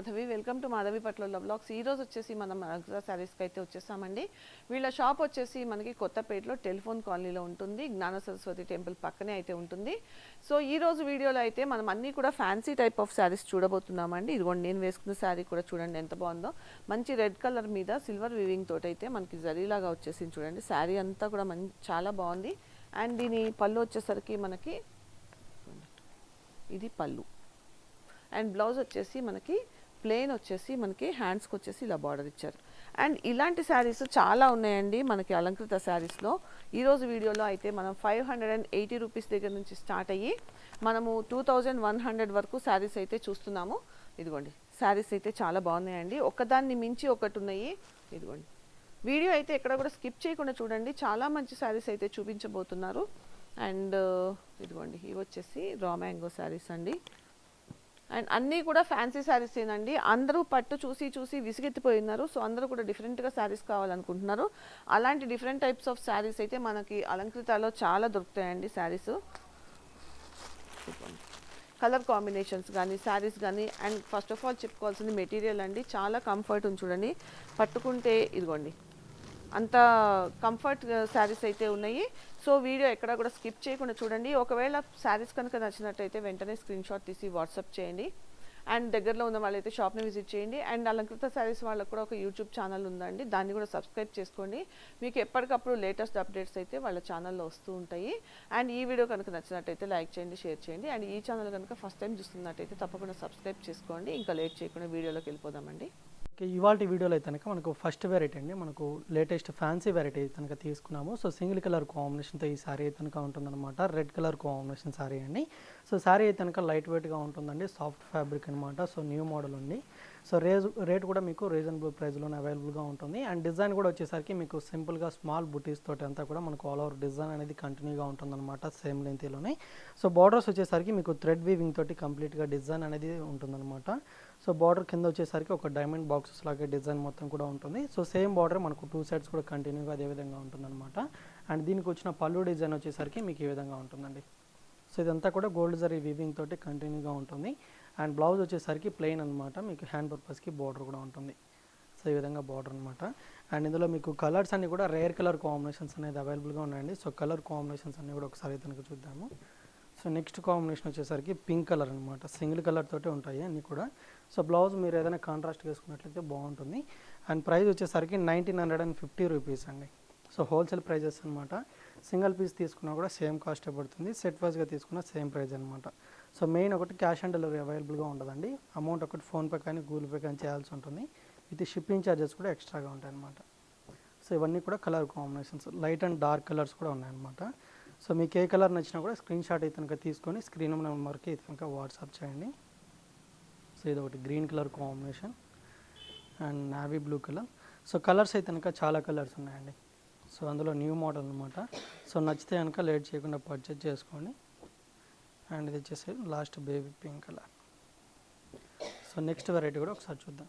Madhavi. Welcome to Madhavi పట్ల blogs ఈ రోజు వచ్చేసి మనం అగ్రా శారీస్కి అయితే వచ్చేసామండి. వీళ్ళ షాప్ వచ్చేసి మనకి కొత్తపేటలో టెలిఫోన్ కాలనీలో ఉంటుంది. జ్ఞాన సరస్వతి టెంపుల్ పక్కనే అయితే ఉంటుంది. సో ఈ రోజు వీడియోలో అయితే మనం అన్నీ కూడా ఫ్యాన్సీ టైప్ ఆఫ్ శారీస్ చూడబోతున్నామండి. ఇదిగోండి నేను వేసుకున్న శారీ కూడా చూడండి ఎంత బాగుందో. మంచి రెడ్ కలర్ మీద సిల్వర్ వివింగ్ తోటి అయితే మనకి జరీలాగా వచ్చేసింది చూడండి. శారీ అంతా కూడా మంచి చాలా బాగుంది. అండ్ దీని పళ్ళు వచ్చేసరికి మనకి ఇది పళ్ళు అండ్ బ్లౌజ్ వచ్చేసి మనకి ప్లెయిన్ వచ్చేసి మనకి హ్యాండ్స్కి వచ్చేసి ఇలా బార్డర్ ఇచ్చారు. అండ్ ఇలాంటి శారీస్ చాలా ఉన్నాయండి మనకి అలంకృత శారీస్లో. ఈరోజు వీడియోలో అయితే మనం five hundred and eighty rupees దగ్గర నుంచి స్టార్ట్ అయ్యి మనము టూ థౌజండ్ వన్ హండ్రెడ్ వరకు శారీస్ అయితే చూస్తున్నాము. ఇదిగోండి శారీస్ అయితే చాలా బాగున్నాయండి. ఒకదాన్ని మించి ఒకటి ఉన్నాయి. ఇదిగోండి. వీడియో అయితే ఎక్కడ కూడా స్కిప్ చేయకుండా చూడండి. చాలా మంచి శారీస్ అయితే చూపించబోతున్నారు. అండ్ ఇదిగోండి ఇవి వచ్చేసి రా మ్యాంగో శారీస్ అండి. అండ్ అన్నీ కూడా ఫ్యాన్సీ శారీస్ ఏనండి. అందరూ పట్టు చూసి చూసి విసిగెత్తిపోయినారు. సో అందరూ కూడా డిఫరెంట్గా శారీస్ కావాలనుకుంటున్నారు. అలాంటి డిఫరెంట్ టైప్స్ ఆఫ్ శారీస్ అయితే మనకి అలంకృతాలో చాలా దొరుకుతాయండి శారీస్. కలర్ కాంబినేషన్స్ కానీ శారీస్ కానీ అండ్ ఫస్ట్ ఆఫ్ ఆల్ చెప్పుకోవాల్సింది మెటీరియల్ అండి. చాలా కంఫర్ట్ ఉంది చూడండి. పట్టుకుంటే ఇదిగోండి. అంత కంఫర్ట్ శారీస్ అయితే ఉన్నాయి. సో వీడియో ఎక్కడ కూడా స్కిప్ చేయకుండా చూడండి. ఒకవేళ శారీస్ కనుక నచ్చినట్టయితే వెంటనే స్క్రీన్ షాట్ తీసి వాట్సాప్ చేయండి. అండ్ దగ్గరలో ఉన్న వాళ్ళైతే షాప్ని విజిట్ చేయండి. అండ్ అలంకృత శారీస్ వాళ్ళకు కూడా ఒక యూట్యూబ్ ఛానల్ ఉందండి. దాన్ని కూడా సబ్స్క్రైబ్ చేసుకోండి. మీకు ఎప్పటికప్పుడు లేటెస్ట్ అప్డేట్స్ అయితే వాళ్ళ ఛానల్లో వస్తూ ఉంటాయి. అండ్ ఈ వీడియో కనుక నచ్చినట్టయితే లైక్ చేయండి షేర్ చేయండి. అండ్ ఈ ఛానల్ కనుక ఫస్ట్ టైం చూస్తున్నట్టయితే తప్పకుండా సబ్స్క్రైబ్ చేసుకోండి. ఇంకా లేట్ చేయకుండా వీడియోలోకి వెళ్ళిపోదామండి. ఓకే ఇవాళ వీడియోలో అయితే కనుక మనకు ఫస్ట్ వెరైటీ అండి. మనకు లేటెస్ట్ ఫ్యాన్సీ వెరైటీ కనుక తీసుకున్నాము. సో సింగిల్ కలర్ కాంబినేషన్తో ఈ సారీ అయితే కనుక ఉంటుందన్నమాట. రెడ్ కలర్ కాంబినేషన్ సారీ అండి. సో సారీ అయితే కనుక లైట్ వెయిట్గా ఉంటుందండి. సాఫ్ట్ ఫ్యాబ్రిక్ అనమాట సో న్యూ మోడల్ ఉంది. సో రేజ్ రేట్ కూడా మీకు రీజనబుల్ ప్రైస్లోనే అవైలబుల్గా ఉంటుంది. అండ్ డిజైన్ కూడా వచ్చేసరికి మీకు సింపుల్గా స్మాల్ బుటీస్ తోటి అంతా కూడా మనకు ఆల్ ఓవర్ డిజైన్ అనేది కంటిన్యూగా ఉంటుందన్నమాట సేమ్ లెంత్లోనే సో బార్డర్స్ వచ్చేసరికి మీకు థ్రెడ్ వీవింగ్ తోటి కంప్లీట్గా డిజైన్ అనేది ఉంటుందన్నమాట. సో బార్డర్ కింద వచ్చేసరికి ఒక డైమండ్ బాక్సెస్ లాగే డిజైన్ మొత్తం కూడా ఉంటుంది. సో సేమ్ బార్డర్ మనకు టూ సైడ్స్ కూడా కంటిన్యూగా అదే విధంగా ఉంటుందన్నమాట. అండ్ దీనికి వచ్చిన పళ్ళు డిజైన్ వచ్చేసరికి మీకు ఈ విధంగా ఉంటుందండి. సో ఇదంతా కూడా గోల్డ్ జరీ వీవింగ్ తోటి కంటిన్యూగా ఉంటుంది. అండ్ బ్లౌజ్ వచ్చేసరికి ప్లెయిన్ అనమాట మీకు హ్యాండ్ పర్పస్కి బార్డర్ కూడా ఉంటుంది. సో ఈ విధంగా బార్డర్ అనమాట అండ్ ఇందులో మీకు కలర్స్ అన్ని కూడా రేర్ కలర్ కాంబినేషన్స్ అనేది అవైలబుల్గా ఉన్నాయండి. సో కలర్ కాంబినేషన్స్ అన్నీ కూడా ఒకసారి కనుక చూద్దాము. సో నెక్స్ట్ కాంబినేషన్ వచ్చేసరికి పింక్ కలర్ అనమాట సింగిల్ కలర్ తోటే ఉంటాయి అన్నీ కూడా. సో బ్లౌజ్ మీరు ఏదైనా కాంట్రాస్ట్ వేసుకున్నట్లయితే బాగుంటుంది. అండ్ ప్రైస్ వచ్చేసరికి nineteen hundred and fifty rupees అండి. సో హోల్సేల్ ప్రైజెస్ అనమాట సింగిల్ పీస్ తీసుకున్నా కూడా సేమ్ కాస్ట్ పడుతుంది. సెట్ వైజ్గా తీసుకున్న సేమ్ ప్రైస్ అనమాట సో మెయిన్ ఒకటి క్యాష్ ఆన్ డెలివరీ అవైలబుల్గా ఉండదండి అమౌంట్ ఒకటి ఫోన్పే కానీ గూగుల్ పే కానీ చేయాల్సి ఉంటుంది. విత్ షిప్పింగ్ ఛార్జెస్ కూడా ఎక్స్ట్రాగా ఉంటాయి అనమాట సో ఇవన్నీ కూడా colour combinations light and dark colours కూడా ఉన్నాయన్నమాట సో మీకు ఏ కలర్ నచ్చినా కూడా స్క్రీన్ షాట్ అయితే కనుక తీసుకొని స్క్రీన్ నెంబర్కి ఇతనుక వాట్సాప్ చేయండి. సో ఇది ఒకటి green colour combination and navy blue colour. So colours అయితే కనుక చాలా కలర్స్ ఉన్నాయండి. సో అందులో న్యూ మోడల్ అనమాట సో నచ్చితే కనుక లేట్ చేయకుండా పర్చేజ్ చేసుకోండి. అండ్ ఇది వచ్చేసి last baby pink colour. So next variety కూడా ఒకసారి చూద్దాం.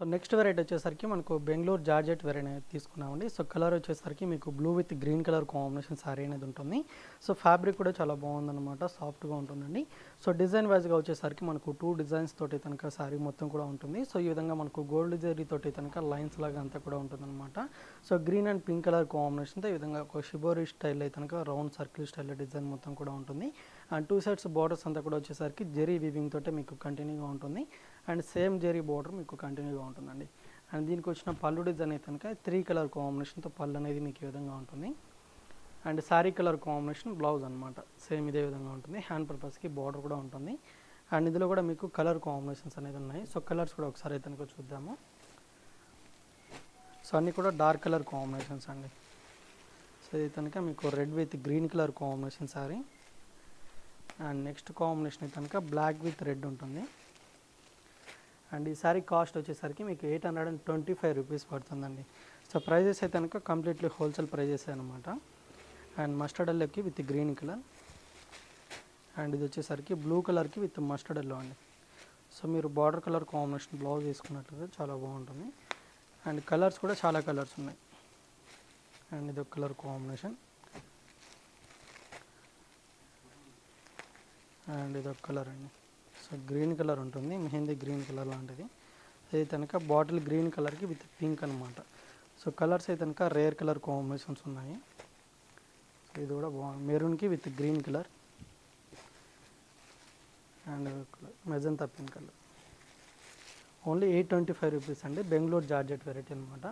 సో నెక్స్ట్ వెరైటీ వచ్చేసరికి మనకు బెంగళూరు జార్జెట్ వెరైటీ తీసుకున్నామండి. సో కలర్ వచ్చేసరికి మీకు blue with green colour combination sari అనేది ఉంటుంది. సో ఫ్యాబ్రిక్ కూడా చాలా బాగుందన్నమాట సాఫ్ట్గా ఉంటుందండి. సో డిజైన్ వైజ్గా వచ్చేసరికి మనకు టూ డిజైన్స్ తోటి తనక శారీ మొత్తం కూడా ఉంటుంది. సో ఈ విధంగా మనకు గోల్డ్ జరీ తోటి తనక లైన్స్ లాగా అంతా కూడా ఉంటుందన్నమాట. So green and pink colour కాంబినేషన్తో ఈ విధంగా ఒక షిబోరి స్టైల్ అయితే కనుక రౌండ్ సర్కిల్ స్టైల్ డిజైన్ మొత్తం కూడా ఉంటుంది. అండ్ టూ సైడ్స్ బార్డర్స్ అంతా కూడా వచ్చేసరికి జెరీ వీవింగ్ తోటే మీకు కంటిన్యూగా ఉంటుంది. అండ్ సేమ్ జరీ బార్డర్ మీకు కంటిన్యూగా ఉంటుందండి. అండ్ దీనికి వచ్చిన పళ్ళు డిజైన్ అయితే కనుక త్రీ కలర్ కాంబినేషన్తో పళ్ళు అనేది మీకు ఈ విధంగా ఉంటుంది. And sari colour combination blouse అనమాట సేమ్ ఇదే విధంగా ఉంటుంది. హ్యాండ్ పర్పస్కి బార్డర్ కూడా ఉంటుంది. అండ్ ఇందులో కూడా మీకు కలర్ కాంబినేషన్స్ అనేది ఉన్నాయి. సో కలర్స్ కూడా ఒకసారి అయితే కనుక చూద్దాము. సో అన్నీ కూడా డార్క్ కలర్ కాంబినేషన్స్ అండి. సో ఇది కనుక మీకు red with green colour combination sari. And next combination అయితే కనుక బ్లాక్ విత్ రెడ్ ఉంటుంది. అండ్ ఈ సారీ కాస్ట్ వచ్చేసరికి మీకు eight hundred and twenty five rupees పడుతుందండి. సో ప్రైజెస్ అయితే కనుక కంప్లీట్లీ హోల్సేల్ ప్రైజెస్ అనమాట అండ్ మస్టర్డ్ ఎల్లోకి విత్ గ్రీన్ కలర్. అండ్ ఇది వచ్చేసరికి బ్లూ కలర్కి విత్ మస్టర్డ్ ఎల్లో అండి. సో మీరు బార్డర్ కలర్ కాంబినేషన్ బ్లౌజ్ తీసుకున్నట్లయితే చాలా బాగుంటుంది. అండ్ కలర్స్ కూడా చాలా కలర్స్ ఉన్నాయి. అండ్ ఇది ఒక కలర్ కాంబినేషన్. అండ్ ఇది ఒక కలర్ అండి. సో గ్రీన్ కలర్ ఉంటుంది మెహందీ గ్రీన్ కలర్ లాంటిది. అది కనుక బాటిల్ గ్రీన్ కలర్కి విత్ పింక్ అనమాట సో కలర్స్ అయితే కనుక రేర్ కలర్ కాంబినేషన్స్ ఉన్నాయి. సో ఇది కూడా బాగుంది. మెరూన్కి with green colour. And magenta pink colour. Only eight twenty five rupees అండి. బెంగళూరు జార్జెట్ వెరైటీ అనమాట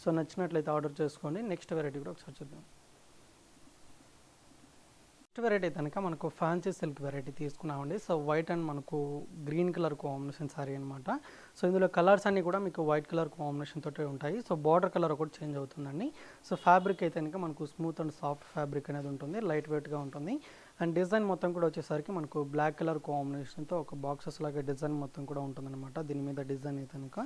సో నచ్చినట్లయితే ఆర్డర్ చేసుకోండి. నెక్స్ట్ వెరైటీ కూడా ఒకసారి చూద్దాం. నెక్స్ట్ వెరైటీ కనుక మనకు ఫ్యాన్సీ సిల్క్ వెరైటీ తీసుకున్నామండి. సో వైట్ అండ్ మనకు గ్రీన్ కలర్ కాంబినేషన్ సారీ అనమాట సో ఇందులో కలర్స్ అన్నీ కూడా మీకు వైట్ కలర్ కాంబినేషన్ తోటే ఉంటాయి. సో బార్డర్ కలర్ ఒకటి చేంజ్ అవుతుందండి. సో ఫ్యాబ్రిక్ అయితే కనుక మనకు స్మూత్ అండ్ సాఫ్ట్ ఫ్యాబ్రిక్ అనేది ఉంటుంది లైట్ వెయిట్గా ఉంటుంది. అండ్ డిజైన్ మొత్తం కూడా వచ్చేసరికి మనకు బ్లాక్ కలర్ కాంబినేషన్తో ఒక బాక్సెస్ లాగా డిజైన్ మొత్తం కూడా ఉంటుందన్నమాట దీని మీద డిజైన్ అయితే కనుక.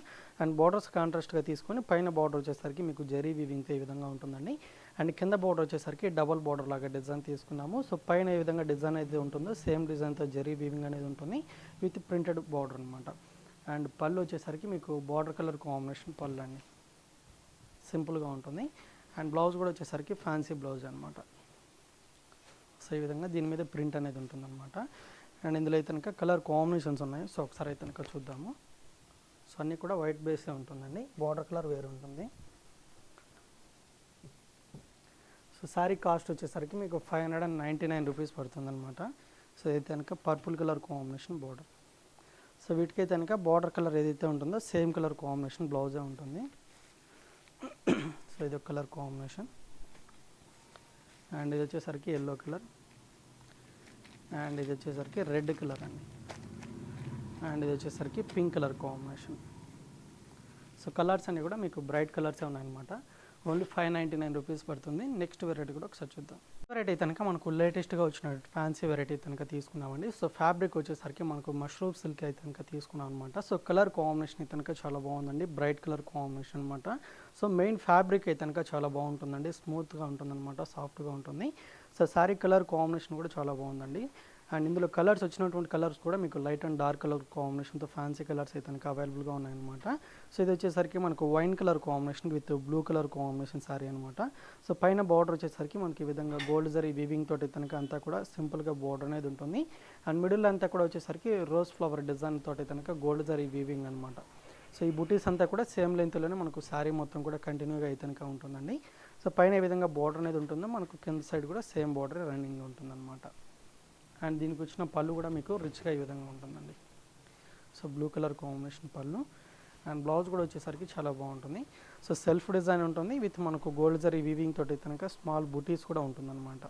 అండ్ బార్డర్స్ కాంట్రాస్ట్గా తీసుకొని పైన బార్డర్ వచ్చేసరికి మీకు జరీ వీవింగ్తో ఈ విధంగా ఉంటుందండి. అండ్ కింద బార్డర్ వచ్చేసరికి డబల్ బోర్డర్ లాగా డిజైన్ తీసుకున్నాము. సో పైన ఏ విధంగా డిజైన్ అయితే ఉంటుందో సేమ్ డిజైన్తో జరీ వీవింగ్ అనేది ఉంటుంది విత్ ప్రింటెడ్ బార్డర్ అనమాట అండ్ పళ్ళు వచ్చేసరికి మీకు బార్డర్ కలర్ కాంబినేషన్ పళ్ళు అండి. సింపుల్గా ఉంటుంది. అండ్ బ్లౌజ్ కూడా వచ్చేసరికి ఫ్యాన్సీ బ్లౌజ్ అనమాట సో ఈ విధంగా దీని మీద ప్రింట్ అనేది ఉంటుందన్నమాట. అండ్ ఇందులో అయితే కనుక కలర్ కాంబినేషన్స్ ఉన్నాయి. సో ఒకసారి అయితే కనుక చూద్దాము. సో అన్నీ కూడా వైట్ బేసే ఉంటుందండి. బార్డర్ కలర్ వేరు ఉంటుంది. సో శారీ కాస్ట్ వచ్చేసరికి మీకు five hundred and ninety nine rupees పడుతుందన్నమాట. So అయితే కనుక purple colour combination border. So వీటికైతే కనుక బార్డర్ కలర్ ఏదైతే ఉంటుందో సేమ్ కలర్ కాంబినేషన్ బ్లౌజే ఉంటుంది. సో ఇది ఒక కలర్ కాంబినేషన్. అండ్ ఇది వచ్చేసరికి ఎల్లో కలర్. అండ్ ఇది వచ్చేసరికి రెడ్ కలర్ అండి. అండ్ ఇది వచ్చేసరికి pink colour combination. So colours అన్నీ కూడా మీకు బ్రైట్ కలర్సే ఉన్నాయన్నమాట. Only five ninety nine rupees పడుతుంది. నెక్స్ట్ వెరైటీ కూడా ఒకసారి చూద్దాం. వెరైటీ కనుక మనకు లేటెస్ట్గా వచ్చిన ఫ్యాన్సీ వెరైటీ కనుక తీసుకున్నామండి సో ఫ్యాబ్రిక్ వచ్చేసరికి మనకు మష్రూమ్ సిల్క్ అయితే కనుక తీసుకున్నాం అనమాట సో కలర్ కాంబినేషన్ అయితే కనుక చాలా బాగుందండి. బ్రైట్ కలర్ కాంబినేషన్ అనమాట సో మెయిన్ ఫ్యాబ్రిక్ అయితే కనుక చాలా బాగుంటుందండి. స్మూత్గా ఉంటుందన్నమాట. సాఫ్ట్గా ఉంటుంది. సో శారీ కలర్ కాంబినేషన్ కూడా చాలా బాగుందండి. అండ్ ఇందులో కలర్స్ వచ్చినటువంటి కలర్స్ కూడా మీకు లైట్ అండ్ డార్క్ కలర్ కాంబినేషన్తో ఫ్యాన్సీ కలర్స్ అయితే కనుక అవైలబుల్గా ఉన్నాయన్నమాట. సో ఇది వచ్చేసరికి మనకు wine colour combination with blue colour combination sari అనమాట సో పైన బార్డర్ వచ్చేసరికి మనకి ఈ విధంగా గోల్డ్ జరీ వీవింగ్ తోటి కనుక అంతా కూడా సింపుల్గా బార్డర్ అనేది ఉంటుంది. అండ్ మిడిల్ అంతా కూడా వచ్చేసరికి రోజ్ ఫ్లవర్ డిజైన్ తోటి కనుక గోల్డ్ జరీ వీవింగ్ అనమాట సో ఈ బుటీస్ అంతా కూడా సేమ్ లెంత్లోనే మనకు శారీ మొత్తం కూడా కంటిన్యూగా అయితే కనుక ఉంటుందండి. సో పైన ఏ విధంగా బార్డర్ అనేది ఉంటుందో మనకు కింద సైడ్ కూడా సేమ్ బార్డర్ రన్నింగ్ ఉంటుందన్నమాట. అండ్ దీనికి వచ్చిన పళ్ళు కూడా మీకు రిచ్గా ఈ విధంగా ఉంటుందండి. So blue colour combination pallu. And blouse కూడా వచ్చేసరికి చాలా బాగుంటుంది. సో సెల్ఫ్ డిజైన్ ఉంటుంది. విత్ మనకు గోల్డ్ జరీ వీవింగ్ తోటి కనుక స్మాల్ బుటీస్ కూడా ఉంటుందన్నమాట.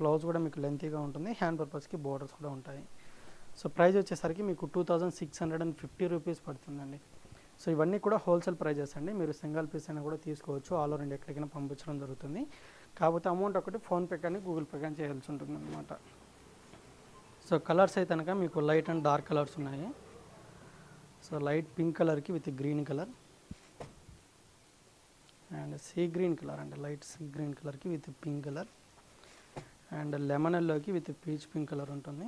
బ్లౌజ్ కూడా మీకు లెంతీగా ఉంటుంది. హ్యాండ్ పర్పస్కి బోర్డర్స్ కూడా ఉంటాయి. సో ప్రైస్ వచ్చేసరికి మీకు two thousand six hundred and fifty rupees పడుతుందండి. సో ఇవన్నీ కూడా హోల్సేల్ ప్రైజెస్ అండి. మీరు సింగిల్ పీస్ అయినా కూడా తీసుకోవచ్చు. ఆల్ ఓవర్ ఇండియా ఎక్కడికైనా పంపించడం జరుగుతుంది. కాకపోతే అమౌంట్ ఒకటి ఫోన్పే కానీ గూగుల్ పే కానీ చేయాల్సి ఉంటుంది అనమాట సో కలర్స్ అయితే కనుక మీకు లైట్ అండ్ డార్క్ కలర్స్ ఉన్నాయి. సో లైట్ పింక్ కలర్కి with green colour. And sea green colour and light sea green కలర్కి with pink colour. And lemon ఎల్లోకి విత్ పీచ్ పింక్ కలర్ ఉంటుంది.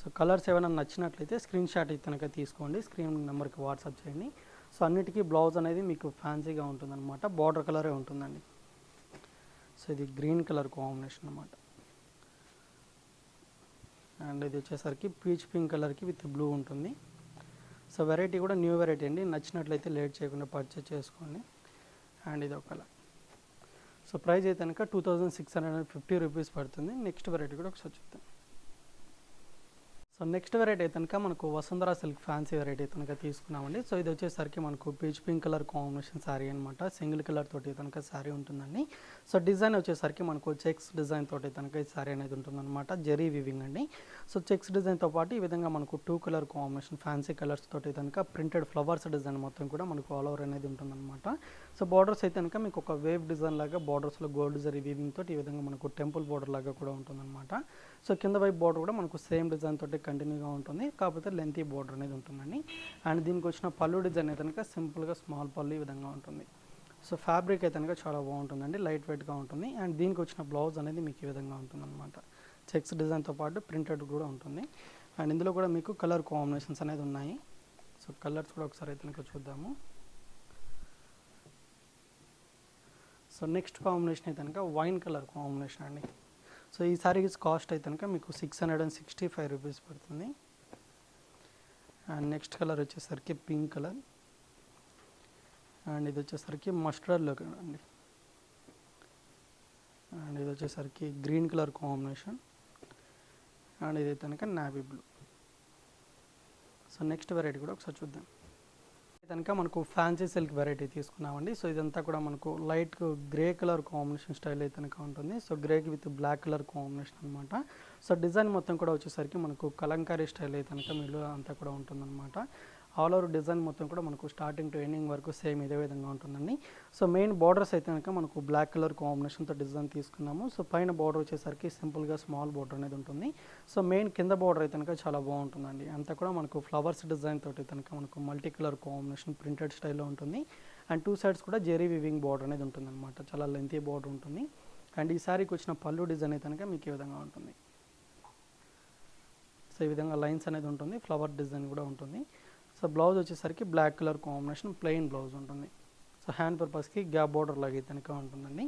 సో కలర్స్ ఏమైనా నచ్చినట్లయితే స్క్రీన్ షాట్ కనుక తీసుకోండి screen నెంబర్కి వాట్సాప్ చేయండి. సో అన్నిటికీ బ్లౌజ్ అనేది మీకు ఫ్యాన్సీగా ఉంటుందన్నమాట బార్డర్ కలరే ఉంటుందండి. సో ఇది గ్రీన్ కలర్ కాంబినేషన్ అనమాట అండ్ ఇది వచ్చేసరికి పీచ్ పింక్ కలర్కి విత్ బ్లూ ఉంటుంది. సో వెరైటీ కూడా న్యూ వెరైటీ అండి. నచ్చినట్లయితే లేట్ చేయకుండా పర్చేస్ చేసుకోండి. అండ్ ఇది ఒక కలర్ సో ప్రైస్ అయితే కనుక two thousand six hundred and fifty rupees పడుతుంది. నెక్స్ట్ వెరైటీ కూడా ఒకసారి చూద్దాం. సో నెక్స్ట్ వెరైటీ అయితే కనుక మనకు వసుంధర సిల్క్ ఫ్యాన్సీ వెరైటీ కనుక తీసుకున్నామండి. సో ఇది వచ్చేసరికి మనకు peach pink colour combination sari అనమాట సింగిల్ కలర్ తోటి కనుక శారీ ఉంటుందండి. సో డిజైన్ వచ్చేసరికి మనకు చెక్స్ డిజైన్ తోటి కనుక ఈ శారీ అనేది ఉంటుందన్నమాట. జెరీ వివింగ్ అండి. సో చెక్స్ డిజైన్తో పాటు ఈ విధంగా మనకు two colour combination fancy colours తోటి కనుక ప్రింటెడ్ ఫ్లవర్స్ డిజైన్ మొత్తం కూడా మనకు ఆల్ ఓవర్ అనేది ఉంటుందన్నమాట. సో బార్డర్స్ అయితే కనుక మీకు ఒక వేవ్ డిజైన్ లాగా బార్డర్స్లో గోల్డ్ జరీ వీవింగ్ తోటి ఈ విధంగా మనకు టెంపుల్ బార్డర్ లాగా కూడా ఉంటుందన్నమాట. సో కింద వైపు బార్డర్ కూడా మనకు సేమ్ డిజైన్ తోటి కంటిన్యూగా ఉంటుంది. కాకపోతే లెంతీ బార్డర్ అనేది ఉంటుందండి. అండ్ దీనికి వచ్చిన పళ్ళు డిజైన్ అయితే కనుక సింపుల్గా స్మాల్ పళ్ళు ఈ విధంగా ఉంటుంది. సో ఫ్యాబ్రిక్ అయితే కనుక చాలా బాగుంటుందండి. లైట్ వెయిట్గా ఉంటుంది. అండ్ దీనికి వచ్చిన బ్లౌజ్ అనేది మీకు ఈ విధంగా ఉంటుందన్నమాట. చెక్స్ డిజైన్తో పాటు ప్రింటెడ్ కూడా ఉంటుంది. అండ్ ఇందులో కూడా మీకు కలర్ కాంబినేషన్స్ అనేది ఉన్నాయి. సో కలర్స్ కూడా ఒకసారి అయితే చూద్దాము. సో నెక్స్ట్ కాంబినేషన్ అయితే కనుక వైన్ కలర్ కాంబినేషన్ అండి. సో ఈ సారీస్ కాస్ట్ అయితే కనుక మీకు six hundred and sixty five rupees పడుతుంది. అండ్ నెక్స్ట్ కలర్ వచ్చేసరికి పింక్ కలర్. అండ్ ఇది వచ్చేసరికి మస్టర్డ్లో అండి. అండ్ ఇది వచ్చేసరికి గ్రీన్ కలర్ కాంబినేషన్. అండ్ ఇది కనుక navy blue. So next variety కూడా ఒకసారి చూద్దాం. కనుక మనకు ఫ్యాన్సీ సిల్క్ వెరైటీ తీసుకున్నామండి. సో ఇదంతా కూడా మనకు light grey colour combination style అయితే కనుక ఉంటుంది. So grey with black colour combination అనమాట సో డిజైన్ మొత్తం కూడా వచ్చేసరికి మనకు కలంకారీ స్టైల్ అయితే కనుక మీలో అంతా కూడా ఉంటుందన్నమాట. ఆల్ ఓవర్ డిజైన్ మొత్తం కూడా మనకు స్టార్టింగ్ టు ఎండింగ్ వరకు సేమ్ ఇదే విధంగా ఉంటుందండి. సో మెయిన్ బార్డర్స్ అయితే కనుక మనకు బ్లాక్ కలర్ కాంబినేషన్తో డిజైన్ తీసుకున్నాము. సో పైన బార్డర్ వచ్చేసరికి సింపుల్గా స్మాల్ బార్డర్ అనేది ఉంటుంది. సో మెయిన్ కింద బార్డర్ అయితే కనుక చాలా బాగుంటుందండి. అంతా కూడా మనకు ఫ్లవర్స్ డిజైన్ తోటి కనుక మనకు మల్టీ కలర్ కాంబినేషన్ ప్రింటెడ్ స్టైల్లో ఉంటుంది. అండ్ టూ సైడ్స్ కూడా జెరీ వివింగ్ బార్డర్ అనేది ఉంటుంది అనమాట చాలా లెంతీ బార్డర్ ఉంటుంది. అండ్ ఈ సారీకి వచ్చిన పళ్ళు డిజైన్ అయితే కనుక మీకు ఈ విధంగా ఉంటుంది. సో ఈ విధంగా లైన్స్ అనేది ఉంటుంది. ఫ్లవర్ డిజైన్ కూడా ఉంటుంది. సో బ్లౌజ్ వచ్చేసరికి black colour combination plain blouse ఉంటుంది. సో హ్యాండ్ పర్పస్కి గ్యాప్ బార్డర్ లాగా కనుక ఉంటుందండి.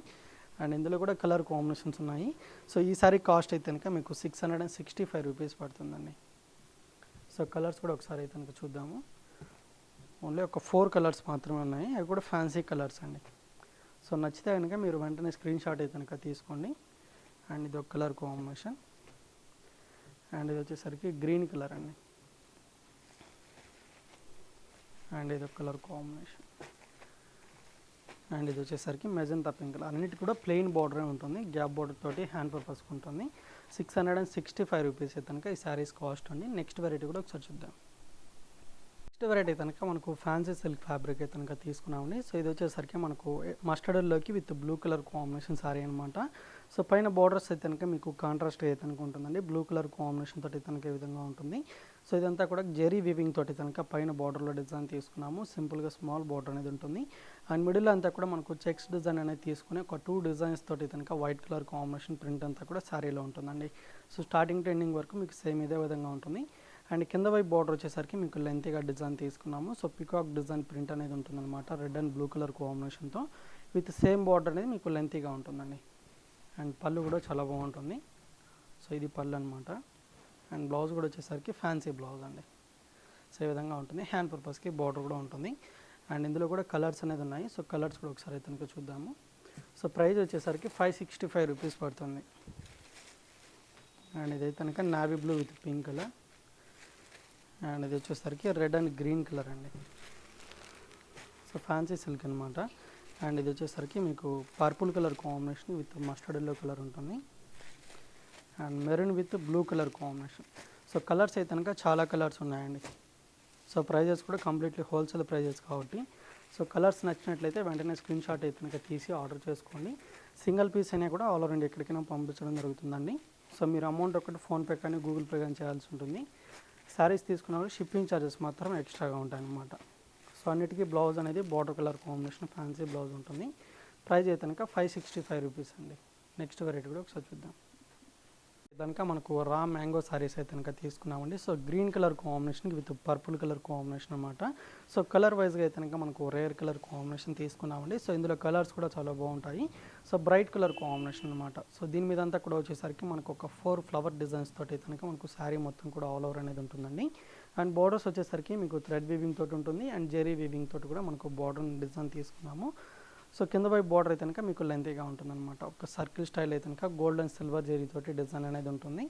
అండ్ ఇందులో కూడా కలర్ కాంబినేషన్స్ ఉన్నాయి. సో ఈ సారీ కాస్ట్ అయితే కనుక మీకు six hundred and sixty five rupees పడుతుందండి. సో కలర్స్ కూడా ఒకసారి అయితే కనుక చూద్దాము. ఓన్లీ ఒక ఫోర్ కలర్స్ మాత్రమే ఉన్నాయి. అవి కూడా ఫ్యాన్సీ కలర్స్ అండి. సో నచ్చితే కనుక మీరు వెంటనే స్క్రీన్ షాట్ అయితే కనుక తీసుకోండి. అండ్ ఇది ఒక కలర్ కాంబినేషన్. అండ్ ఇది వచ్చేసరికి గ్రీన్ కలర్ అండి. అండ్ ఇది ఒక కలర్ కాంబినేషన్. అండ్ ఇది వచ్చేసరికి మెజంతా పింక్ కలర్. అన్నిటి కూడా ప్లెయిన్ బార్డరే ఉంటుంది. గ్యాప్ బార్డర్ తోటి హ్యాండ్ పర్పస్ ఉంటుంది. Six hundred and sixty five rupees కనుక ఈ శారీస్ కాస్ట్ అండి. నెక్స్ట్ వెరైటీ కూడా ఒకసారి చూద్దాం. నెక్స్ట్ వెరైటీ కనుక మనకు ఫ్యాన్సీ సిల్క్ ఫ్యాబ్రిక్ అయితే కనుక తీసుకున్నామండి. సో ఇది వచ్చేసరికి మనకు మస్టర్డ్లోకి with blue colour combination sari అనమాట సో పైన బార్డర్స్ అయితే కనుక మీకు కాంట్రాస్ట్ అయితే కనుక ఉంటుందండి. బ్లూ కలర్ కాంబినేషన్ తోటి కనుక ఈ విధంగా ఉంటుంది. సో ఇదంతా కూడా జెరీ వివింగ్ తోటి కనుక పైన బార్డర్లో డిజైన్ తీసుకున్నాము. సింపుల్గా స్మాల్ బార్డర్ అనేది ఉంటుంది. అండ్ మిడిల్ అంతా కూడా మనకు చెక్స్ డిజైన్ అనేది తీసుకుని ఒక టూ డిజైన్స్ తోటి కనుక వైట్ కలర్ కాంబినేషన్ ప్రింట్ అంతా కూడా శారీలో ఉంటుందండి. సో స్టార్టింగ్ టు ఎండింగ్ వరకు మీకు సేమ్ ఇదే విధంగా ఉంటుంది. అండ్ కింద వైపు బార్డర్ వచ్చేసరికి మీకు లెంతీగా డిజైన్ తీసుకున్నాము. సో పికాక్ డిజైన్ ప్రింట్ అనేది ఉంటుందన్నమాట రెడ్ అండ్ బ్లూ కలర్ కాంబినేషన్తో విత్ సేమ్ బార్డర్ అనేది మీకు లెంతీగా ఉంటుందండి. అండ్ పళ్ళు కూడా చాలా బాగుంటుంది. సో ఇది పళ్ళు అనమాట అండ్ బ్లౌజ్ కూడా వచ్చేసరికి ఫ్యాన్సీ బ్లౌజ్ అండి. సో ఈ విధంగా ఉంటుంది. హ్యాండ్ పర్పస్కి బార్డర్ కూడా ఉంటుంది. అండ్ ఇందులో కూడా కలర్స్ అనేది ఉన్నాయి. సో కలర్స్ కూడా ఒకసారి అయితే చూద్దాము. సో ప్రైస్ వచ్చేసరికి ఫైవ్ సిక్స్టీ ఫైవ్ రూపీస్ పడుతుంది. అండ్ ఇదైతే కనుక navy blue with pink colour. And ఇది వచ్చేసరికి రెడ్ అండ్ గ్రీన్ కలర్ అండి. సో ఫ్యాన్సీ సిల్క్ అనమాట అండ్ ఇది వచ్చేసరికి మీకు purple colour combination with mustard yellow colour ఉంటుంది. And maroon with blue colour combination. So colours అయితే కనుక చాలా కలర్స్ ఉన్నాయండి. సో ప్రైజెస్ కూడా కంప్లీట్లీ హోల్సేల్ ప్రైజెస్ కాబట్టి. సో కలర్స్ నచ్చినట్లయితే వెంటనే స్క్రీన్ షాట్ అయితే కనుక తీసి ఆర్డర్ చేసుకోండి. సింగిల్ పీస్ అయినా కూడా ఆల్ ఓవర్ ఇండియా ఎక్కడికైనా పంపించడం జరుగుతుందండి. సో మీరు అమౌంట్ ఒకటి ఫోన్పే కానీ గూగుల్ పే కానీ చేయాల్సి ఉంటుంది. శారీస్ తీసుకున్నప్పుడు షిప్పింగ్ ఛార్జెస్ మాత్రం ఎక్స్ట్రాగా ఉంటాయన్నమాట. సో అన్నిటికీ బ్లౌజ్ అనేది border colour combination fancy blouse ఉంటుంది. ప్రైస్ అయితే కనుక ఫైవ్ సిక్స్టీ ఫైవ్ రూపీస్ అండి. నెక్స్ట్ వెరైటీ కూడా ఒకసారి చూద్దాం. కనుక మనకు రా మ్యాంగో సారీస్ అయితే కనుక తీసుకున్నామండి. So green colour combination with purple colour combination అనమాట సో కలర్ వైజ్గా అయితే కనుక మనకు రేర్ కలర్ కాంబినేషన్ తీసుకున్నామండి. సో ఇందులో కలర్స్ కూడా చాలా బాగుంటాయి. సో బ్రైట్ కలర్ కాంబినేషన్ అనమాట సో దీని మీద అంతా కూడా వచ్చేసరికి మనకు ఒక ఫోర్ ఫ్లవర్ డిజైన్స్ తోటి అయితే కనుక మనకు శారీ మొత్తం కూడా ఆల్ ఓవర్ అనేది ఉంటుందండి. అండ్ బార్డర్స్ వచ్చేసరికి మీకు థ్రెడ్ వీవింగ్ తోటి ఉంటుంది. అండ్ జెరీ వీవింగ్ తోటి కూడా మనకు బార్డర్ డిజైన్ తీసుకున్నాము. సో కింద వైపు బార్డర్ అయితే కనుక మీకు లెంతీగా ఉంటుంది అనమాట ఒక సర్కిల్ స్టైల్ అయితే కనుక గోల్డ్ అండ్ సిల్వర్ జెరీ తోటి డిజైన్ అనేది ఉంటుంది.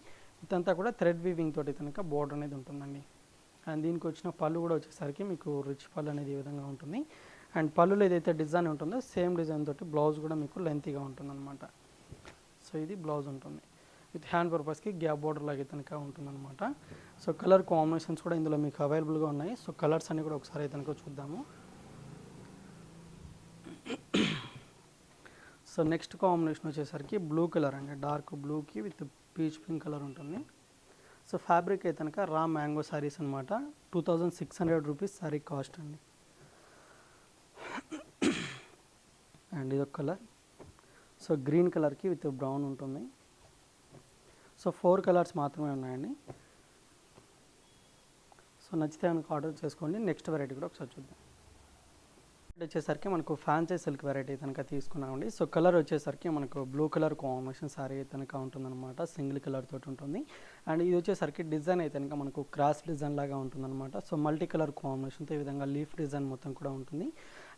ఇదంతా కూడా థ్రెడ్ వీవింగ్ తోటి కనుక బార్డర్ అనేది ఉంటుందండి. అండ్ దీనికి వచ్చిన పళ్ళు కూడా వచ్చేసరికి మీకు రిచ్ పళ్ళు అనేది ఈ విధంగా ఉంటుంది. అండ్ పళ్ళులో ఏదైతే డిజైన్ ఉంటుందో సేమ్ డిజైన్ తోటి బ్లౌజ్ కూడా మీకు లెంతీగా ఉంటుంది అనమాట సో ఇది బ్లౌజ్ ఉంటుంది. విత్ హ్యాండ్ పర్పస్కి గ్యాప్ బార్డర్ లాగా కనుక ఉంటుందన్నమాట. సో కలర్ కాంబినేషన్స్ కూడా ఇందులో మీకు అవైలబుల్గా ఉన్నాయి. సో కలర్స్ అన్ని కూడా ఒకసారి అయితే కనుక చూద్దాము. సో నెక్స్ట్ కాంబినేషన్ వచ్చేసరికి బ్లూ కలర్ అండి. డార్క్ బ్లూకి విత్ పీచ్ పింక్ కలర్ ఉంటుంది. సో ఫ్యాబ్రిక్ అయితే కనుక రా మ్యాంగో శారీస్ అనమాట two thousand six hundred rupees sari cost అండి. అండ్ ఇదొక కలర్ సో గ్రీన్ కలర్కి విత్ బ్రౌన్ ఉంటుంది. సో ఫోర్ కలర్స్ మాత్రమే ఉన్నాయండి. సో నచ్చితే కనుక ఆర్డర్ చేసుకోండి. నెక్స్ట్ వెరైటీ కూడా ఒకసారి చూద్దాం. వచ్చేసరికి మనకు ఫ్యాన్సీ సిల్క్ వెరైటీ కనుక తీసుకున్నామండి. సో కలర్ వచ్చేసరికి మనకు బ్లూ కలర్ కాంబినేషన్ సారీ కనుక ఉంటుందన్నమాట. సింగిల్ కలర్ తోటి ఉంటుంది. అండ్ ఇది వచ్చేసరికి డిజైన్ అయితే కనుక మనకు క్రాస్ డిజైన్ లాగా ఉంటుందన్నమాట. సో మల్టీ కలర్ కాంబినేషన్తో ఈ విధంగా లీఫ్ డిజైన్ మొత్తం కూడా ఉంటుంది.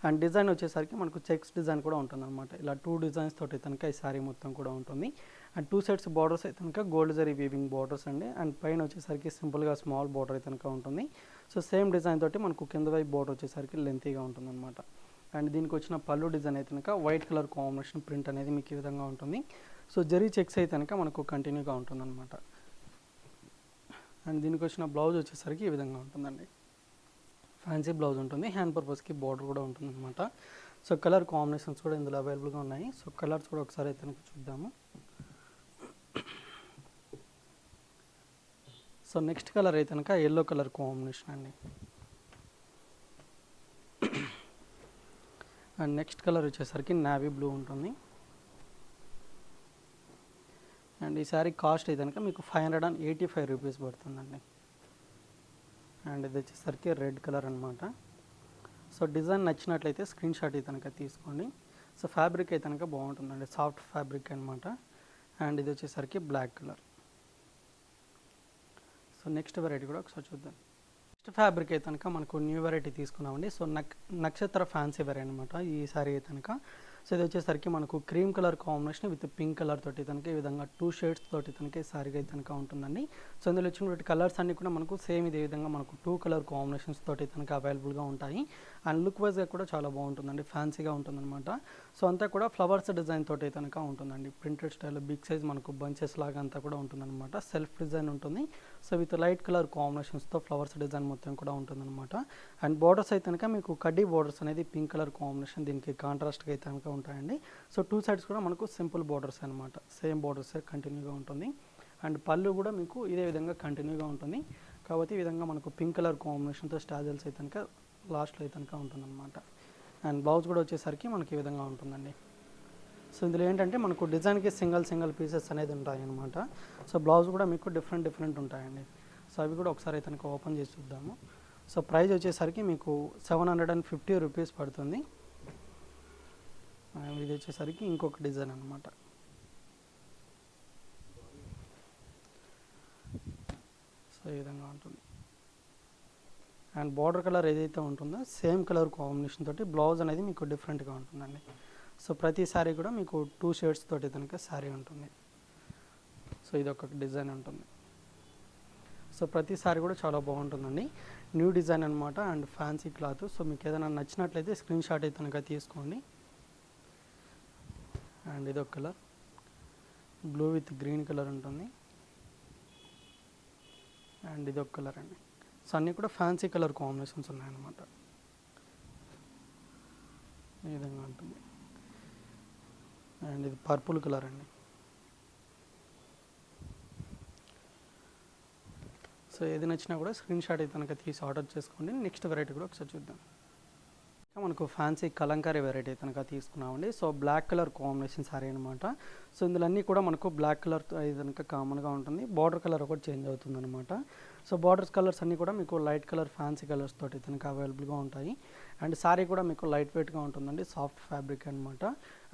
అండ్ డిజైన్ వచ్చేసరికి మనకు చెక్స్ డిజైన్ కూడా ఉంటుందన్నమాట. ఇలా టూ డిజైన్స్ తోటి కనుక ఈ సారీ మొత్తం కూడా ఉంటుంది. అండ్ టూ సైడ్స్ బార్డర్స్ అయితే కనుక గోల్డ్ జరీ వీవింగ్ బార్డర్స్ అండి. అండ్ పైన వచ్చేసరికి సింపుల్గా స్మాల్ బార్డర్ అయితే కనుక ఉంటుంది. సో సేమ్ డిజైన్ తోటి మనకు కింద వైపు బార్డర్ వచ్చేసరికి లెంతీగా ఉంటుందన్నమాట. అండ్ దీనికి వచ్చిన పళ్ళు డిజైన్ అయితే కనుక వైట్ కలర్ కాంబినేషన్ ప్రింట్ అనేది మీకు ఈ విధంగా ఉంటుంది. సో జరీ చెక్స్ అయితే కనుక మనకు కంటిన్యూగా ఉంటుందన్నమాట. అండ్ దీనికి వచ్చిన బ్లౌజ్ వచ్చేసరికి ఈ విధంగా ఉంటుందండి. ఫ్యాన్సీ బ్లౌజ్ ఉంటుంది. హ్యాండ్ పర్పస్కి బార్డర్ కూడా ఉంటుందన్నమాట. సో కలర్ కాంబినేషన్స్ కూడా ఇందులో అవైలబుల్గా ఉన్నాయి. సో కలర్స్ కూడా ఒకసారి అయితే చూద్దాము. సో నెక్స్ట్ కలర్ అయితే కనుక ఎల్లో కలర్ కాంబినేషన్ అండి. అండ్ నెక్స్ట్ కలర్ వచ్చేసరికి నావీ బ్లూ ఉంటుంది. అండ్ ఈ సారీ కాస్ట్ అయితే కనుక మీకు five hundred and eighty five rupees పడుతుందండి. అండ్ ఇది వచ్చేసరికి రెడ్ కలర్ అనమాట సో డిజైన్ నచ్చినట్లయితే స్క్రీన్ షాట్ అయితే కనుక తీసుకోండి. సో ఫ్యాబ్రిక్ అయితే కనుక బాగుంటుందండి. సాఫ్ట్ ఫ్యాబ్రిక్ అనమాట అండ్ ఇది వచ్చేసరికి black colour. So next variety కూడా ఒకసారి చూద్దాం. నెక్స్ట్ ఫ్యాబ్రిక్ అయితే కనుక మనకు న్యూ వెరైటీ తీసుకున్నామండి. సో నక్ నక్షత్ర ఫ్యాన్సీ వెరైటీ అనమాట ఈ సారీ అయితే కనుక. సో ఇది వచ్చేసరికి మనకు cream colour combination with pink colour తోటి తనకి ఈ విధంగా టూ షేడ్స్ తోటి తనకి ఈ సారీ అయితే కనుక ఉంటుందండి. సో ఇందులో వచ్చినటువంటి కలర్స్ అన్ని కూడా మనకు సేమ్ ఇదే విధంగా మనకు టూ కలర్ కాంబినేషన్స్ తోటి తనకి అవైలబుల్గా ఉంటాయి. అండ్ లుక్ వైజ్గా కూడా చాలా బాగుంటుందండి. ఫ్యాన్సీగా ఉంటుందన్నమాట. సో అంతా కూడా ఫ్లవర్స్ డిజైన్ తోటి కనుక ఉంటుందండి. ప్రింటెడ్ స్టైల్ బిగ్ సైజ్ మనకు బంచెస్ లాగా అంతా కూడా ఉంటుందన్నమాట. సెల్ఫ్ డిజైన్ ఉంటుంది. సో విత్ లైట్ కలర్ కాంబినేషన్స్తో ఫ్లవర్స్ డిజైన్ మొత్తం కూడా ఉంటుందన్నమాట. అండ్ బార్డర్స్ అయితే కనుక మీకు కడ్డీ బార్డర్స్ అనేది పింక్ కలర్ కాంబినేషన్ దీనికి కాంట్రాస్ట్గా అయితే కనుక ఉంటాయండి. సో టూ సైడ్స్ కూడా మనకు సింపుల్ బార్డర్స్ అనమాట సేమ్ బార్డర్స్ కంటిన్యూగా ఉంటుంది. అండ్ పళ్ళు కూడా మీకు ఇదే విధంగా కంటిన్యూగా ఉంటుంది. కాబట్టి ఈ విధంగా మనకు పింక్ కలర్ కాంబినేషన్తో స్టాజల్స్ అయితే కనుక లాస్ట్లో అయితే కనుక ఉంటుందన్నమాట. అండ్ బ్లౌజ్ కూడా వచ్చేసరికి మనకి ఈ విధంగా ఉంటుందండి. సో ఇందులో ఏంటంటే మనకు డిజైన్కి సింగిల్ సింగిల్ పీసెస్ అనేది ఉంటాయి అనమాట సో బ్లౌజ్ కూడా మీకు డిఫరెంట్ డిఫరెంట్ ఉంటాయండి. సో అవి కూడా ఒకసారి అయితే ఓపెన్ చేసి చూద్దాము. సో ప్రైస్ వచ్చేసరికి మీకు seven hundred and fifty rupees పడుతుంది. ఇది వచ్చేసరికి ఇంకొక డిజైన్ అనమాట సో ఈ విధంగా ఉంటుంది. అండ్ బార్డర్ కలర్ ఏదైతే ఉంటుందో సేమ్ కలర్ కాంబినేషన్ తోటి బ్లౌజ్ అనేది మీకు డిఫరెంట్గా ఉంటుందండి. సో ప్రతి సారీ కూడా మీకు టూ షేడ్స్ తోటి కనుక శారీ ఉంటుంది. సో ఇది ఒక డిజైన్ ఉంటుంది. సో ప్రతి శారీ కూడా చాలా బాగుంటుందండి. న్యూ డిజైన్ అనమాట అండ్ ఫ్యాన్సీ క్లాత్ సో మీకు ఏదైనా నచ్చినట్లయితే స్క్రీన్ షాట్ అయితే కనుక తీసుకోండి. అండ్ ఇది ఒక colour. Blue with green colour ఉంటుంది. అండ్ ఇది ఒక కలర్ అండి. సో అన్నీ కూడా ఫ్యాన్సీ కలర్ కాంబినేషన్స్ ఉన్నాయన్నమాట. ఈ విధంగా ఉంటుంది. అండ్ ఇది పర్పుల్ కలర్ అండి. సో ఏది నచ్చినా కూడా స్క్రీన్ షాట్ అయితే కనుక తీసి ఆర్డర్ చేసుకోండి. నెక్స్ట్ వెరైటీ కూడా ఒకసారి చూద్దాం. మనకు ఫ్యాన్సీ కలంకారీ వెరైటీ కనుక తీసుకున్నామండి. So black colour combination sari అనమాట సో ఇందులో అన్నీ కూడా మనకు బ్లాక్ కలర్ అయితే కనుక కామన్గా ఉంటుంది. బార్డర్ కలర్ ఒకటి చేంజ్ అవుతుంది అనమాట సో బార్డర్స్ కలర్స్ అన్నీ కూడా మీకు లైట్ కలర్ ఫ్యాన్సీ కలర్స్ తోటి తనకి అవైలబుల్గా ఉంటాయి. అండ్ సారీ కూడా మీకు లైట్ వెయిట్గా ఉంటుందండి సాఫ్ట్ ఫ్యాబ్రిక్ అనమాట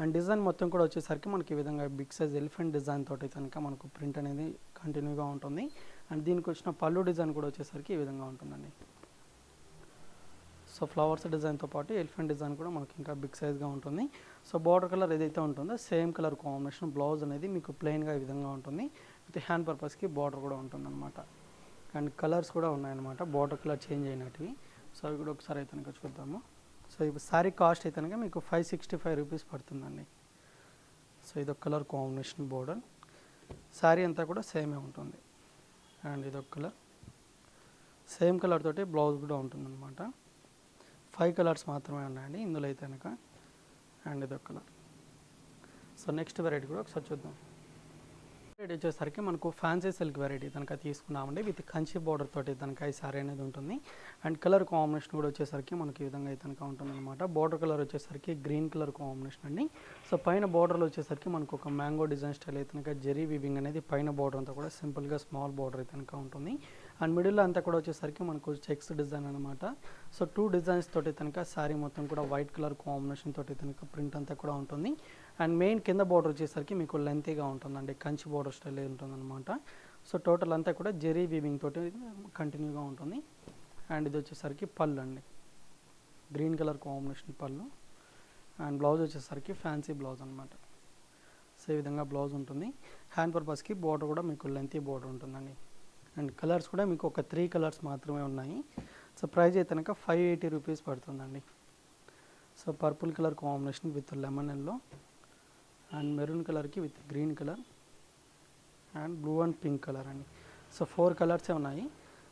అండ్ డిజైన్ మొత్తం కూడా వచ్చేసరికి మనకి ఈ విధంగా బిగ్ సైజ్ ఎలిఫెంట్ డిజైన్ తోటి కనుక మనకు ప్రింట్ అనేది కంటిన్యూగా ఉంటుంది. అండ్ దీనికి వచ్చిన పళ్ళు డిజైన్ కూడా వచ్చేసరికి ఈ విధంగా ఉంటుందండి. సో ఫ్లవర్స్ డిజైన్తో పాటు ఎలిఫెంట్ డిజైన్ కూడా మనకి ఇంకా బిగ్ సైజ్గా ఉంటుంది. సో బార్డర్ కలర్ ఏదైతే ఉంటుందో సేమ్ కలర్ కాంబినేషన్ బ్లౌజ్ అనేది మీకు ప్లెయిన్గా ఈ విధంగా ఉంటుంది. విత్ హ్యాండ్ పర్పస్కి బార్డర్ కూడా ఉంటుందన్నమాట. అండ్ కలర్స్ కూడా ఉన్నాయన్నమాట. బార్డర్ కలర్ చేంజ్ అయినటివి. సో అవి కూడా ఒకసారి అయితే కనుక చూద్దాము. సో ఇప్పుడు శారీ కాస్ట్ అయితే కనుక మీకు ఫైవ్ సిక్స్టీ ఫైవ్ రూపీస్ పడుతుందండి. సో ఇది ఒక కలర్ కాంబినేషన్ బోర్డర్ శారీ అంతా కూడా సేమే ఉంటుంది. అండ్ ఇది కలర్ సేమ్ కలర్ తోటి బ్లౌజ్ కూడా ఉంటుందన్నమాట. ఫైవ్ కలర్స్ మాత్రమే ఉన్నాయండి. ఇందులో అయితే కనుక అండ్ ఇది కలర్ సో నెక్స్ట్ వెరైటీ కూడా ఒకసారి చూద్దాం. వెరైటీ వచ్చేసరికి మనకు ఫ్యాన్సీ సిల్క్ వెరైటీ కనుక తీసుకున్నామండి. విత్ కంచి బార్డర్ తోటి కనుక ఈ సారీ అనేది ఉంటుంది. అండ్ కలర్ కాంబినేషన్ కూడా వచ్చేసరికి మనకి ఈ విధంగా అయితే కనుక ఉంటుంది అనమాట బార్డర్ కలర్ వచ్చేసరికి గ్రీన్ కలర్ కాంబినేషన్ అండి. సో పైన బార్డర్లో వచ్చేసరికి మనకు ఒక మ్యాంగో డిజైన్ స్టైల్ అయితే కనుక జెరీ వివింగ్ అనేది పైన బార్డర్ అంతా కూడా సింపుల్గా స్మాల్ బార్డర్ అయితే కనుక ఉంటుంది. అండ్ మిడిల్లో అంతా కూడా వచ్చేసరికి మనకు చెక్స్ డిజైన్ అనమాట సో టూ డిజైన్స్ తోటి కనుక శారీ మొత్తం కూడా వైట్ కలర్ కాంబినేషన్ తోటి కనుక ప్రింట్ అంతా కూడా ఉంటుంది. అండ్ మెయిన్ కింద బార్డర్ వచ్చేసరికి మీకు లెంతీగా ఉంటుందండి. కంచి బార్డర్ స్టైల్ ఉంటుందన్నమాట. సో టోటల్ అంతా కూడా జెరీ వీవింగ్ తోటి కంటిన్యూగా ఉంటుంది. అండ్ ఇది వచ్చేసరికి పళ్ళు అండి. Green colour combination pallu. And blouse వచ్చేసరికి ఫ్యాన్సీ బ్లౌజ్ అనమాట సో ఈ విధంగా బ్లౌజ్ ఉంటుంది. హ్యాండ్ పర్పస్కి బార్డర్ కూడా మీకు లెంతీ బార్డర్ ఉంటుందండి. అండ్ కలర్స్ కూడా మీకు ఒక త్రీ కలర్స్ మాత్రమే ఉన్నాయి. సో ప్రైస్ అయితే కనుక ఫైవ్ ఎయిటీ రూపీస్ పడుతుందండి. So purple colour combination with lemon yellow. And maroon కలర్కి with green colour and blue and pink colour అండి. సో ఫోర్ కలర్సే ఉన్నాయి.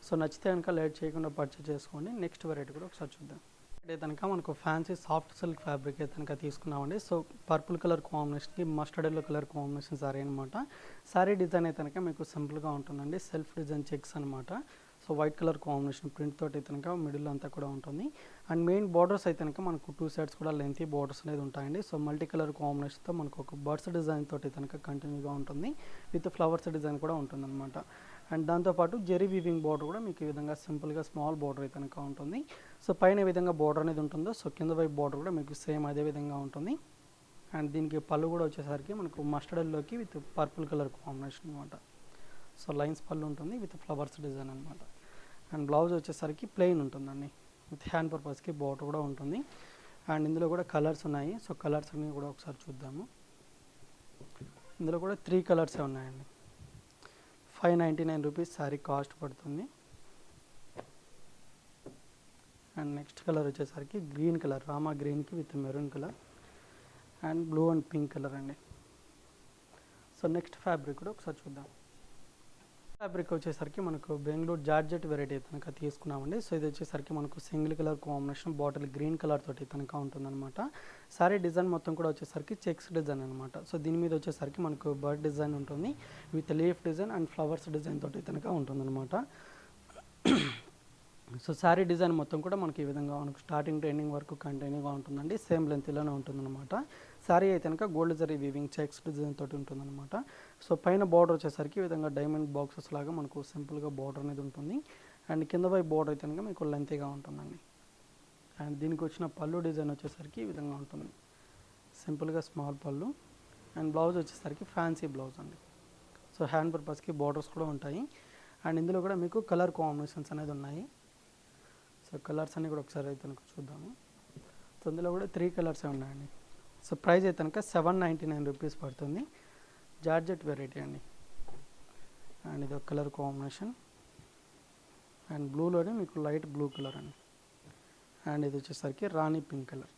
సో నచ్చితే కనుక లేట్ చేయకుండా పర్చేజ్ చేసుకోండి. నెక్స్ట్ వెరైటీ కూడా ఒకసారి చూద్దాం. అయితే కనుక మనకు ఫ్యాన్సీ సాఫ్ట్ సిల్క్ ఫ్యాబ్రిక్ అయితే కనుక తీసుకున్నామండి. సో పర్పుల్ కలర్ కాంబినేషన్కి mustard yellow colour combination sari అనమాట సారీ డిజైన్ అయితే కనుక మీకు సింపుల్గా ఉంటుందండి. సెల్ఫ్ డిజైన్ చెక్స్ అనమాట so white colour combination print తోటి అయితే కనుక మిడిల్ అంతా కూడా ఉంటుంది. అండ్ మెయిన్ బార్డర్స్ అయితే కనుక మనకు టూ సైడ్స్ కూడా లెంత్ బార్డర్స్ అనేది ఉంటాయండి. సో మల్టీ కలర్ కాంబినేషన్తో మనకు ఒక బర్డ్స్ డిజైన్ తోటి కనుక కంటిన్యూగా ఉంటుంది. విత్ ఫ్లవర్స్ డిజైన్ కూడా ఉంటుంది అనమాట అండ్ దాంతోపాటు జెరీ వీవింగ్ బార్డర్ కూడా మీకు ఈ విధంగా సింపుల్గా స్మాల్ బార్డర్ అయితే కనుక ఉంటుంది. సో పైన ఏ విధంగా బార్డర్ అనేది ఉంటుందో సో కింద వైపు బార్డర్ కూడా మీకు సేమ్ అదే విధంగా ఉంటుంది. అండ్ దీనికి పళ్ళు కూడా వచ్చేసరికి మనకు మస్టర్డ్లోకి విత్ పర్పుల్ కలర్ కాంబినేషన్ అనమాట సో లైన్స్ పళ్ళు ఉంటుంది విత్ ఫ్లవర్స్ డిజైన్ అనమాట అండ్ బ్లౌజ్ వచ్చేసరికి ప్లెయిన్ ఉంటుందండి. విత్ హ్యాండ్ పర్పస్కి బార్డర్ కూడా ఉంటుంది. అండ్ ఇందులో కూడా కలర్స్ ఉన్నాయి. సో కలర్స్ అన్నీ కూడా ఒకసారి చూద్దాము. ఇందులో కూడా త్రీ కలర్సే ఉన్నాయండి. Five ninety nine rupees sari cost పడుతుంది. అండ్ నెక్స్ట్ కలర్ వచ్చేసరికి గ్రీన్ కలర్ రామా గ్రీన్కి with maroon colour. And blue and pink colour అండి. సో నెక్స్ట్ ఫ్యాబ్రిక్ కూడా ఒకసారి చూద్దాం. ఫ్యాబ్రిక్ వచ్చేసరికి మనకు బెంగళూరు జార్జెట్ వెరైటీ కనుక తీసుకున్నామండి. సో ఇది వచ్చేసరికి మనకు single colour combination bottle green colour తోటి కనుక ఉంటుందన్నమాట. సారీ డిజైన్ మొత్తం కూడా వచ్చేసరికి చెక్స్ డిజైన్ అనమాట సో దీని మీద వచ్చేసరికి మనకు బర్డ్ డిజైన్ ఉంటుంది with leaf design and flowers design తోటి కనుక ఉంటుందన్నమాట. సో శారీ డిజైన్ మొత్తం కూడా మనకి ఈ విధంగా మనకు స్టార్టింగ్ టు ఎండింగ్ వరకు కంటిన్యూగా ఉంటుందండి సేమ్ లెంత్లోనే ఉంటుందన్నమాట. శారీ అయితే కనుక gold zari weaving checks design తోటి ఉంటుందన్నమాట. సో పైన బార్డర్ వచ్చేసరికి ఈ విధంగా డైమండ్ బాక్సెస్ లాగా మనకు సింపుల్గా బార్డర్ అనేది ఉంటుంది. అండ్ కింద వైపు బార్డర్ అయితే కనుక మీకు లెంతీగా ఉంటుందండి. అండ్ దీనికి వచ్చిన పళ్ళు డిజైన్ వచ్చేసరికి ఈ విధంగా ఉంటుంది. సింపుల్గా స్మాల్ పళ్ళు. అండ్ బ్లౌజ్ వచ్చేసరికి ఫ్యాన్సీ బ్లౌజ్ అండి. సో హ్యాండ్ పర్పస్కి బార్డర్స్ కూడా ఉంటాయి. అండ్ ఇందులో కూడా మీకు కలర్ కాంబినేషన్స్ అనేది ఉన్నాయి. సో కలర్స్ అన్నీ కూడా ఒకసారి అయితే కనుక చూద్దాము. సో ఇందులో కూడా త్రీ కలర్సే ఉన్నాయండి. సో ప్రైస్ అయితే కనుక సెవెన్ నైంటీ నైన్ రూపీస్ పడుతుంది. జార్జెట్ వెరైటీ అండి. అండ్ ఇది ఒక కలర్ కాంబినేషన్. అండ్ బ్లూలోనే మీకు లైట్ బ్లూ కలర్ అండి. అండ్ ఇది వచ్చేసరికి రాణి pink colour.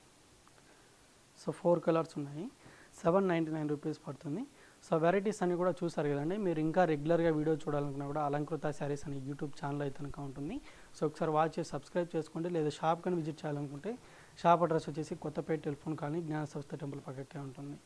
So four colours ఉన్నాయి. సెవెన్ నైంటీ నైన్ రూపీస్ పడుతుంది. సో వెరైటీస్ అన్ని కూడా చూసారు కదండి. మీరు ఇంకా రెగ్యులర్గా వీడియో చూడాలనుకున్నా కూడా అలంకృత శారీస్ అని యూట్యూబ్ ఛానల్ అయితే కనుక ఉంటుంది. సో ఒకసారి వాచ్ చేసి సబ్స్క్రైబ్ చేసుకోండి. లేదా షాప్ కానీ విజిట్ చేయాలనుకుంటే షాప్ అడ్రస్ వచ్చేసి కొత్తపేట టెలిఫోన్ కానీ జ్ఞాన సంస్థ టెంపుల్ పక్కకే ఉంటుంది.